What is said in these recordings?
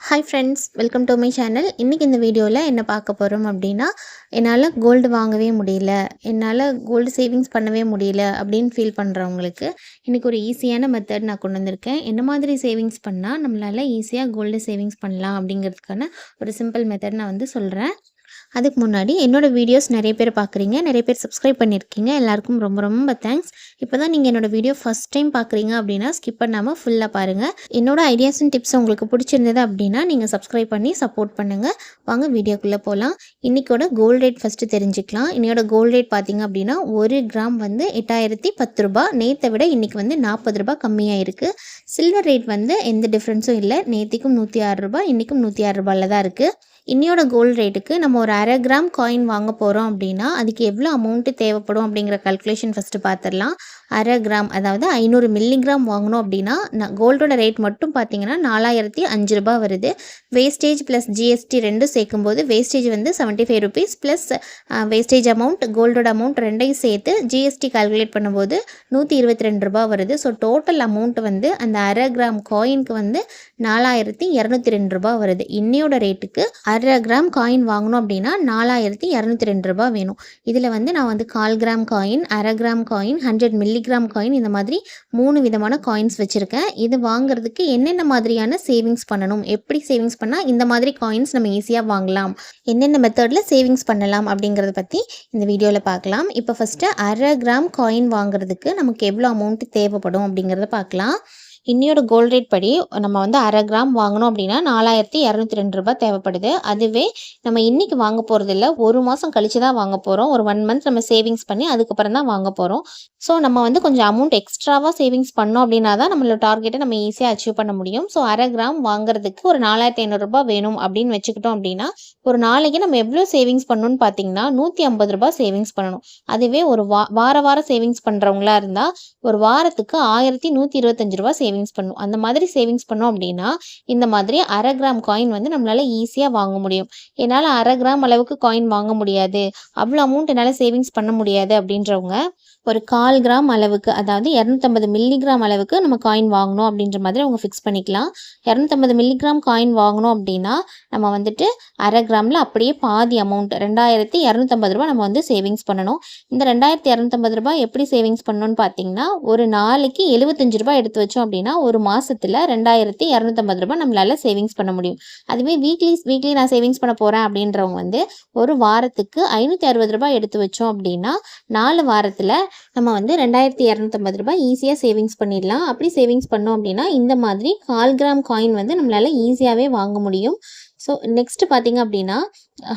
Hi friends welcome to my channel இன்றைக்கி இந்த வீடியோவில் என்ன பார்க்க போகிறோம் அப்படின்னா என்னால் கோல்டு வாங்கவே முடியல என்னால் கோல்டு சேவிங்ஸ் பண்ணவே முடியல அப்படின்னு ஃபீல் பண்ணுறவங்களுக்கு இன்றைக்கி ஒரு ஈஸியான மெத்தட் நான் கொண்டு வந்திருக்கேன். என்ன மாதிரி சேவிங்ஸ் பண்ணால் நம்மளால் ஈஸியாக கோல்டு சேவிங்ஸ் பண்ணலாம் அப்படிங்கிறதுக்கான ஒரு சிம்பிள் மெத்தட் நான் வந்து சொல்கிறேன் அதுக்கு முன்னாடி என்னோடய வீடியோஸ் நிறைய பேர் பார்க்குறீங்க நிறைய பேர் சப்ஸ்கிரைப் பண்ணியிருக்கீங்க. எல்லாருக்கும் ரொம்ப ரொம்ப தேங்க்ஸ் இப்போ தான் நீங்கள் என்னோடய வீடியோ ஃபஸ்ட் டைம் பார்க்குறீங்க அப்படின்னா ஸ்கிப் பண்ணாமல் ஃபுல்லாக பாருங்கள் என்னோடய ஐடியாஸ் அண்ட் டிப்ஸ் உங்களுக்கு பிடிச்சிருந்தது அப்படின்னா நீங்கள் சப்ஸ்கிரைப் பண்ணி சப்போர்ட் பண்ணுங்கள் வாங்க வீடியோக்குள்ளே போகலாம் இன்றைக்கோட கோல்ட் ரேட் ஃபஸ்ட்டு தெரிஞ்சுக்கலாம். இன்னையோட கோல்ட் ரேட் பார்த்தீங்க அப்படின்னா ஒரு கிராம் வந்து எட்டாயிரத்தி பத்து ரூபா நேற்றை விட இன்றைக்கி வந்து நாற்பது ரூபா கம்மியாக இருக்குது சில்வர் ரேட் வந்து எந்த டிஃப்ரென்ஸும் இல்லை. நேற்றுக்கும் நூற்றி ஆறு ரூபா இன்றைக்கும் நூற்றி ஆறு ரூபாயில் தான் இருக்குது இன்னையோட கோல்டு ரேட்டுக்கு நம்ம ஒரு அரை கிராம் காயின் வாங்க போகிறோம் அப்படின்னா அதுக்கு எவ்வளோ அமௌண்ட்டு தேவைப்படும் அப்படிங்கிற கல்குலேஷன் ஃபஸ்ட்டு பார்த்துடலாம் அரை கிராம் அதாவது ஐநூறு மில்லிகிராம் வாங்கணும் அப்படின்னா நான் கோல்டோட ரேட் மட்டும் பார்த்தீங்கன்னா நாலாயிரத்தி அஞ்சு ரூபா வருது. வேஸ்டேஜ் ப்ளஸ் ஜிஎஸ்டி ரெண்டும் சேர்க்கும்போது வேஸ்டேஜ் வந்து seventy five rupees plus wastage amount கோல்டோட amount ரெண்டையும் சேர்த்து ஜிஎஸ்டி கால்குலேட் பண்ணும்போது நூற்றி இருபத்தி ரெண்டு ரூபா வருது. ஸோ டோட்டல் அமௌண்ட் வந்து அந்த அரை கிராம் காயினுக்கு வந்து நாலாயிரத்தி இரநூத்தி ரெண்டு ரூபா வருது. இன்னையோட ரேட்டுக்கு அரை கிராம் காயின் வாங்கணும் அப்படின்னா நாலாயிரத்தி இரநூத்தி ரெண்டு ரூபா வேணும். இதில் வந்து நான் வந்து கால் கிராம் காயின் அரை gram coin hundred milligram coin இந்த மாதிரி மூணு விதமான காயின்ஸ் வச்சுருக்கேன். இது வாங்குறதுக்கு என்னென்ன மாதிரியான சேவிங்ஸ் பண்ணணும்? எப்படி சேவிங்ஸ் பண்ணால் இந்த மாதிரி காயின்ஸ் நம்ம ஈஸியாக வாங்கலாம். என்னென்ன மெத்தடில் சேவிங்ஸ் பண்ணலாம் அப்படிங்கிறத பற்றி இந்த வீடியோவில் பார்க்கலாம். இப்போ ஃபஸ்ட்டு அரை கிராம் காயின் வாங்குறதுக்கு நமக்கு எவ்வளோ அமௌண்ட் தேவைப்படும் அப்படிங்கிறத பார்க்கலாம். இன்னையோட கோல்ட் ரேட் படி நம்ம வந்து அரை கிராம் வாங்கணும் அப்படின்னா நாலாயிரத்தி இரநூத்தி ரெண்டு ரூபாய் தேவைப்படுது. அதுவே நம்ம இன்றைக்கி வாங்க போகிறது இல்லை ஒரு மாதம் கழித்து தான் வாங்க போகிறோம் ஒரு ஒன் மந்த் நம்ம சேவிங்ஸ் பண்ணி அதுக்கப்புறம் தான் வாங்க போகிறோம் ஸோ நம்ம வந்து கொஞ்சம் அமௌண்ட் எக்ஸ்ட்ராவாக சேவிங்ஸ் பண்ணோம் அப்படின்னா தான் நம்மளோட டார்கெட்டை நம்ம ஈஸியாக அச்சீவ் பண்ண முடியும். ஸோ அரை கிராம் வாங்குறதுக்கு ஒரு நாலாயிரத்தி ஐநூறுரூபா வேணும் அப்படின்னு வச்சுக்கிட்டோம் அப்படின்னா ஒரு நாளைக்கு நம்ம எவ்வளோ சேவிங்ஸ் பண்ணணும்னு பார்த்தீங்கன்னா நூற்றி ஐம்பது ரூபாய் சேவிங்ஸ் பண்ணணும். அதுவே ஒரு வா வார வாரம் சேவிங்ஸ் பண்ணுறவங்களா இருந்தால் ஒரு வாரத்துக்கு ஆயிரத்தி நூற்றி இருபத்தஞ்சு ரூபா சேவிங்ஸ் பண்ணும். அந்த மாதிரி சேவிங்ஸ் பண்ணோம் அப்படின்னா இந்த மாதிரி அரை கிராம் காயின் வந்து நம்மளால் ஈஸியாக வாங்க முடியும். என்னால் அரை கிராம் அளவுக்கு காயின் வாங்க முடியாது. அவ்வளோ அமௌண்ட் என்னால் சேவிங்ஸ் பண்ண முடியாது அப்படின்றவங்க ஒரு கால் கிராம் அளவுக்கு அதாவது இரநூத்தம்பது மில்லிகிராம் அளவுக்கு நம்ம காயின் வாங்கணும் அப்படின்ற மாதிரி அவங்க ஃபிக்ஸ் பண்ணிக்கலாம். இரநூத்தம்பது மில்லிகிராம் காயின் வாங்கணும் அப்படின்னா நம்ம வந்துட்டு அரை கிராமில் அப்படியே பாதி அமௌண்ட் ரெண்டாயிரத்தி இரநூத்தம்பது ரூபா நம்ம வந்து சேவிங்ஸ் பண்ணணும். இந்த ரெண்டாயிரத்தி இரநூத்தம்பது ரூபாய் எப்படி சேவிங்ஸ் பண்ணணும்னு பார்த்தீங்கன்னா ஒரு நாளைக்கு எழுபத்தஞ்சு ரூபாய் எடுத்து வச்சோம் அப்படின்னா ஒரு மாதத்தில் ரெண்டாயிரத்தி இரநூத்தம்பது ரூபாய் நம்மளால் சேவிங்ஸ் பண்ண முடியும். அதுவே வீக்லி வீக்லி நான் சேவிங்ஸ் பண்ண போகிறேன் அப்படின்றவங்க வந்து ஒரு வாரத்துக்கு ஐநூற்றி அறுபது ரூபாய் எடுத்து வச்சோம் அப்படின்னா நாலு வாரத்தில் நம்ம வந்து ரெண்டாயிரத்தி இரநூத்தம்பது ரூபாய் ஈஸியாக சேவிங்ஸ் பண்ணிடலாம். அப்படி சேவிங்ஸ் பண்ணோம் அப்படின்னா இந்த மாதிரி கால் கிராம் காயின் வந்து நம்மளால் ஈஸியாகவே வாங்க முடியும். ஸோ நெக்ஸ்ட்டு பார்த்தீங்க அப்படின்னா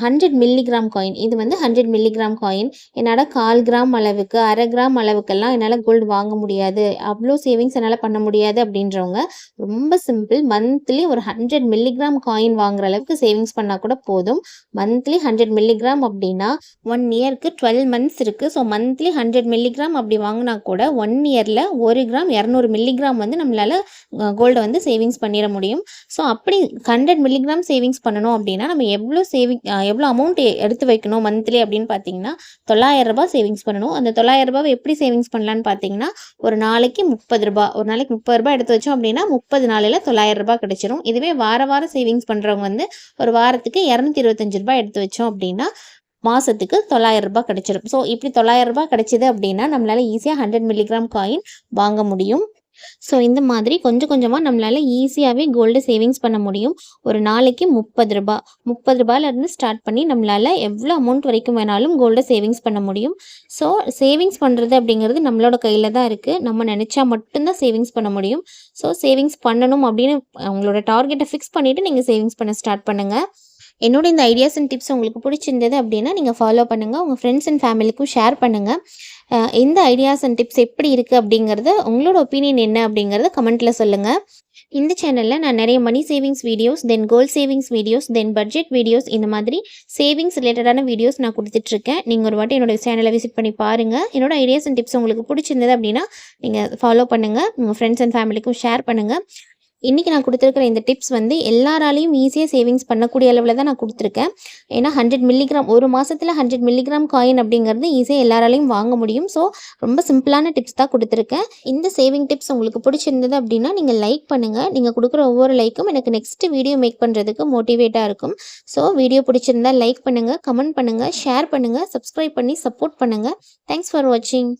ஹண்ட்ரட் மில்லிகிராம் காயின் இது வந்து ஹண்ட்ரட் மில்லிகிராம் காயின் என்னால் கால் கிராம் அளவுக்கு அரை கிராம் அளவுக்கெல்லாம் என்னால் கோல்டு வாங்க முடியாது. அவ்வளோ சேவிங்ஸ் என்னால் பண்ண முடியாது அப்படின்றவங்க ரொம்ப சிம்பிள் மந்த்லி ஒரு ஹண்ட்ரட் மில்லிகிராம் காயின் வாங்குற அளவுக்கு சேவிங்ஸ் பண்ணால் கூட போதும். மந்த்லி ஹண்ட்ரட் மில்லிகிராம் அப்படின்னா ஒன் இயருக்கு டுவெல் மந்த்ஸ் இருக்குது ஸோ மந்த்லி ஹண்ட்ரட் மில்லிகிராம் அப்படி வாங்கினா கூட ஒன் இயரில் ஒரு கிராம் இரநூறு மில்லிகிராம் வந்து நம்மளால் கோல்டை வந்து சேவிங்ஸ் பண்ணிட முடியும். ஸோ அப்படி ஹண்ட்ரட் மில்லிகிராம் சேவிங்ஸ் பண்ணணும் அப்படின்னா நம்ம எவ்வளோ சேவிங் எவ்வளோ அமௌண்ட் எடுத்து வைக்கணும் மந்த்லி அப்படின்னு பார்த்தீங்கன்னா தொள்ளாயிரம் ரூபாய் சேவிங்ஸ் பண்ணணும். அந்த தொள்ளாயிரரூபாவை எப்படி சேவிங்ஸ் பண்ணலான்னு பார்த்தீங்கன்னா ஒரு நாளைக்கு முப்பது ரூபா ஒரு நாளைக்கு முப்பது ரூபாய் எடுத்து வச்சோம் அப்படின்னா முப்பது நாளில் தொள்ளாயிரம் ரூபாய் கிடைச்சிரும். இதுவே வார வாரம் சேவிங்ஸ் பண்ணுறவங்க வந்து ஒரு வாரத்துக்கு இரநூத்தி இருபத்தஞ்சு ரூபாய் எடுத்து வச்சோம் அப்படின்னா மாதத்துக்கு தொள்ளாயிரம் ரூபாய் கிடைச்சிரும். ஸோ இப்படி தொள்ளாயிரம் ரூபாய் கிடைச்சிது அப்படின்னா நம்மளால் ஈஸியாக ஹண்ட்ரட் மில்லிகிராம் காயின் வாங்க முடியும். ஸோ இந்த மாதிரி கொஞ்சம் கொஞ்சமாக நம்மளால் ஈஸியாகவே கோல்டு சேவிங்ஸ் பண்ண முடியும். ஒரு நாளைக்கு முப்பது ரூபா. முப்பது ரூபாயிலேருந்து ஸ்டார்ட் பண்ணி நம்மளால் எவ்வளோ அமௌண்ட் வரைக்கும் வேணாலும் கோல்டை சேவிங்ஸ் பண்ண முடியும். ஸோ சேவிங்ஸ் பண்ணுறது அப்படிங்கிறது நம்மளோட கையில் தான் இருக்குது நம்ம நினச்சா மட்டும்தான் சேவிங்ஸ் பண்ண முடியும். ஸோ சேவிங்ஸ் பண்ணணும் அப்படின்னு உங்களோட டார்கெட்டை ஃபிக்ஸ் பண்ணிவிட்டு நீங்கள் சேவிங்ஸ் பண்ண ஸ்டார்ட் பண்ணுங்கள் என்னோட இந்த ஐடியாஸ் அண்ட் டிப்ஸ் உங்களுக்கு பிடிச்சிருந்தது அப்படின்னா நீங்கள் ஃபாலோ பண்ணுங்கள் உங்கள் ஃப்ரெண்ட்ஸ் அண்ட் ஃபேமிலிக்கும் ஷேர் பண்ணுங்கள் எந்த ஐடியாஸ் அண்ட் டிப்ஸ் எப்படி இருக்குது அப்படிங்கிறத உங்களோட ஒப்பீனியன் என்ன அப்படிங்கிறத கமெண்ட்டில் சொல்லுங்கள் இந்த சேனலில் நான் நிறைய money savings videos then goal savings videos then budget videos இந்த மாதிரி சேவிங்ஸ் ரிலேட்டடான வீடியோஸ் நான் கொடுத்துட்ருக்கேன். நீங்கள் ஒரு வாட்டி என்னோட சேனலை விசிட் பண்ணி பாருங்கள் என்னோட ஐடியாஸ் அண்ட் டிப்ஸ் உங்களுக்கு பிடிச்சிருந்தது அப்படின்னா நீங்கள் ஃபாலோ பண்ணுங்கள் உங்கள் ஃப்ரெண்ட்ஸ் அண்ட் ஃபேமிலிக்கும் ஷேர் பண்ணுங்கள் இன்றைக்கி நான் கொடுத்துருக்குற இந்த டிப்ஸ் வந்து எல்லாராலையும் ஈஸியாக சேவிங்ஸ் பண்ணக்கூடிய அளவில் தான் நான் கொடுத்துருக்கேன். ஏன்னா ஹண்ட்ரட் மில்லிகிராம் ஒரு மாதத்தில் ஹண்ட்ரட் மில்லிகிராம் காயின் அப்படிங்கிறது ஈஸியாக எல்லாராலையும் வாங்க முடியும். ஸோ ரொம்ப சிம்பிளான டிப்ஸ் தான் கொடுத்துருக்கேன். இந்த சேவிங் டிப்ஸ் உங்களுக்கு பிடிச்சிருந்தது அப்படின்னா நீங்கள் லைக் பண்ணுங்கள் நீங்கள் கொடுக்குற ஒவ்வொரு லைக்கும் எனக்கு நெக்ஸ்ட் வீடியோ மேக் பண்ணுறதுக்கு மோட்டிவேட்டாக இருக்கும். ஸோ வீடியோ பிடிச்சிருந்தா லைக் பண்ணுங்கள் கமெண்ட் பண்ணுங்கள் ஷேர் பண்ணுங்கள் சப்ஸ்கிரைப் பண்ணி சப்போர்ட் பண்ணுங்கள் தேங்க்ஸ் ஃபார் வாட்சிங்